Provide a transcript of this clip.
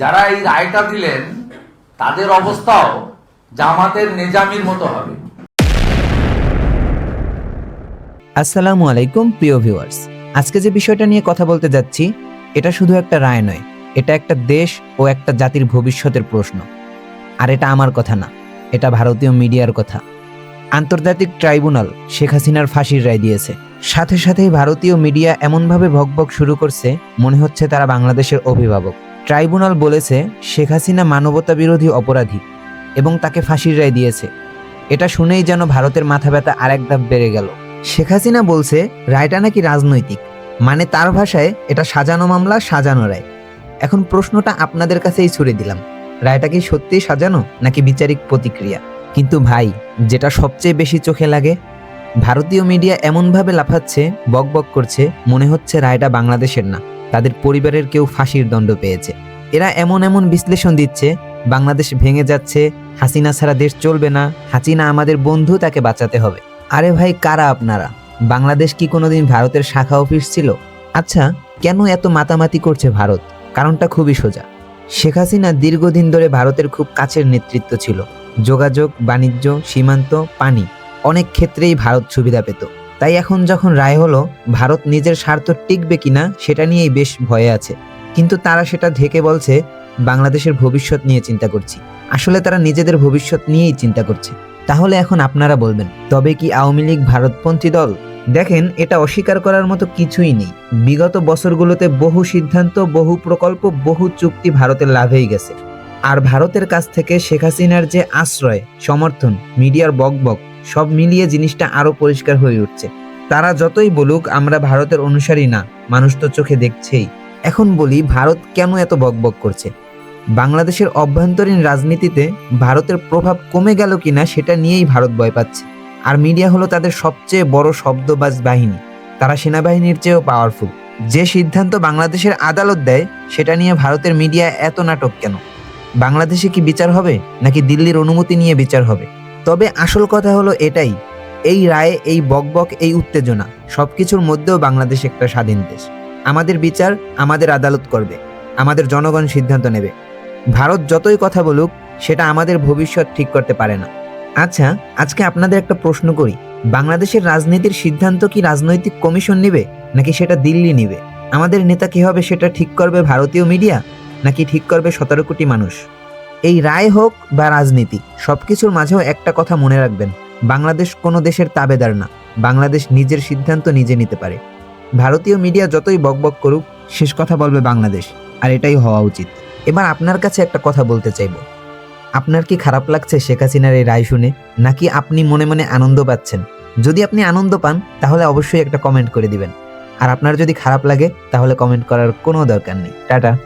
যারা এই রায়টা দিলেন, তাদের অবস্থাও জামাতের নেজামির মতো হবে। আসসালামু আলাইকুম, প্রিয় ভিউয়ার্স। আজকে যে বিষয়টা নিয়ে কথা বলতে যাচ্ছি, এটা শুধু একটা রায় নয়, এটা একটা দেশ ও একটা জাতির ভবিষ্যতের প্রশ্ন। আর এটা আমার কথা না, এটা ভারতীয় মিডিয়ার কথা। আন্তর্জাতিক ট্রাইব্যুনাল শেখ হাসিনার ফাঁসির রায় দিয়েছে। সাথে সাথেই ভারতীয় মিডিয়া এমনভাবে ভকভক শুরু করছে, মনে হচ্ছে তারা বাংলাদেশের অভিভাবক। ট্রাইব্যুনাল বলেছে, শেখ হাসিনা মানবতা বিরোধী অপরাধী এবং তাকে ফাঁসির রায় দিয়েছে। এটা শুনেই যেন ভারতের মাথা ব্যথা আরেক ধাপ বেড়ে গেল। শেখ হাসিনা বলছে, রায়টা নাকি রাজনৈতিক। মানে তার ভাষায় এটা সাজানো মামলা, সাজানো রায়। এখন প্রশ্নটা আপনাদের কাছেই ছুড়ে দিলাম। রায়টা কি সত্যিই সাজানো নাকি বিচারিক প্রতিক্রিয়া? কিন্তু ভাই, যেটা সবচেয়ে বেশি চোখে লাগে, ভারতীয় মিডিয়া এমনভাবে লাফাচ্ছে বকবক করছে, মনে হচ্ছে রায়টা বাংলাদেশের না। তাদের পরিবারের কেউ ফাঁসির দণ্ড পেয়েছে। এরা এমন এমন বিশ্লেষণ দিচ্ছে, বাংলাদেশ ভেঙে যাচ্ছে, হাসিনা ছাড়া দেশ চলবে না, হাসিনা আমাদের বন্ধু, তাকে বাঁচাতে হবে। আরে ভাই, কারা আপনারা? বাংলাদেশ কি কোনোদিন ভারতের শাখা অফিস ছিল? আচ্ছা কেন এত মাতামাতি করছে ভারত? কারণটা খুবই সোজা। শেখ হাসিনা দীর্ঘদিন ধরে ভারতের খুব কাছের নেতৃত্ব ছিল। যোগাযোগ, বাণিজ্য, সীমান্ত, পানি, অনেক ক্ষেত্রেই ভারত সুবিধা পেত। তাই এখন যখন রায় হলো, ভারত নিজের স্বার্থ টিকবে কিনা সেটা নিয়েই বেশ ভয়ে আছে। কিন্তু তারা সেটা ঢেকে বলছে, বাংলাদেশের ভবিষ্যৎ নিয়ে চিন্তা করছি। আসলে তারা নিজেদের ভবিষ্যৎ নিয়েই চিন্তা করছে। তাহলে এখন আপনারা বলবেন, তবে কি আওয়ামী লীগ ভারতপন্থী দল? দেখেন, এটা অস্বীকার করার মতো কিছুই নেই। বিগত বছরগুলোতে বহু সিদ্ধান্ত, বহু প্রকল্প, বহু চুক্তি ভারতের লাভেই গেছে। আর ভারতের কাছ থেকে শেখ হাসিনার যে আশ্রয়, সমর্থন, মিডিয়ার বকবক সব মিলিয়ে জিনিসটা আরও পরিষ্কার হয়ে উঠছে। তারা যতই বলুক, আমরা ভারতের অনুসারী না, মানুষ তো চোখে দেখছেই। এখন বলি, ভারত কেন এত বকবক করছে? বাংলাদেশের অভ্যন্তরীণ রাজনীতিতে ভারতের প্রভাব কমে গেল কিনা সেটা নিয়েই ভারত ভয় পাচ্ছে। আর মিডিয়া হলো তাদের সবচেয়ে বড় শব্দবাজ বাহিনী। তারা সেনাবাহিনীর চেয়েও পাওয়ারফুল যে সিদ্ধান্ত বাংলাদেশের আদালত দেয়, সেটা নিয়ে ভারতের মিডিয়া এত নাটক কেন? বাংলাদেশে কি বিচার হবে, নাকি দিল্লির অনুমতি নিয়ে বিচার হবে? তবে আসল কথা হলো এটাই, এই রায়ে, এই বকবক, এই উত্তেজনা সব কিছুর মধ্যেও বাংলাদেশ একটা স্বাধীন দেশ। আমাদের বিচার আমাদের আদালত করবে, আমাদের জনগণ সিদ্ধান্ত নেবে। ভারত যতই কথা বলুক, সেটা আমাদের ভবিষ্যৎ ঠিক করতে পারে না। আচ্ছা আজকে আপনাদের একটা প্রশ্ন করি, বাংলাদেশের রাজনীতির সিদ্ধান্ত কি রাজনৈতিক কমিশন নেবে, নাকি সেটা দিল্লি নেবে? আমাদের নেতা কি হবে সেটা ঠিক করবে ভারতীয় মিডিয়া, নাকি ঠিক করবে সতেরো কোটি মানুষ? এই রায় হোক বা রাজনীতি, সবকিছুর মাঝেও একটা কথা মনে রাখবেন, বাংলাদেশ কোনো দেশের তাবেদার না, বাংলাদেশ নিজের সিদ্ধান্ত নিজে নিতে পারে। ভারতীয় মিডিয়া যতই বকবক করুক, শেষ কথা বলবে বাংলাদেশ, আর এটাই হওয়া উচিত। এবার আপনার কাছে একটা কথা বলতে চাইব। আপনার কি খারাপ লাগছে শেখ হাসিনার এই রায় শুনে, নাকি আপনি মনে মনে আনন্দ পাচ্ছেন? যদি আপনি আনন্দ পান, তাহলে অবশ্যই একটা কমেন্ট করে দিবেন। আর আপনার যদি খারাপ লাগে, তাহলে কমেন্ট করার কোনো দরকার নেই। টাটা।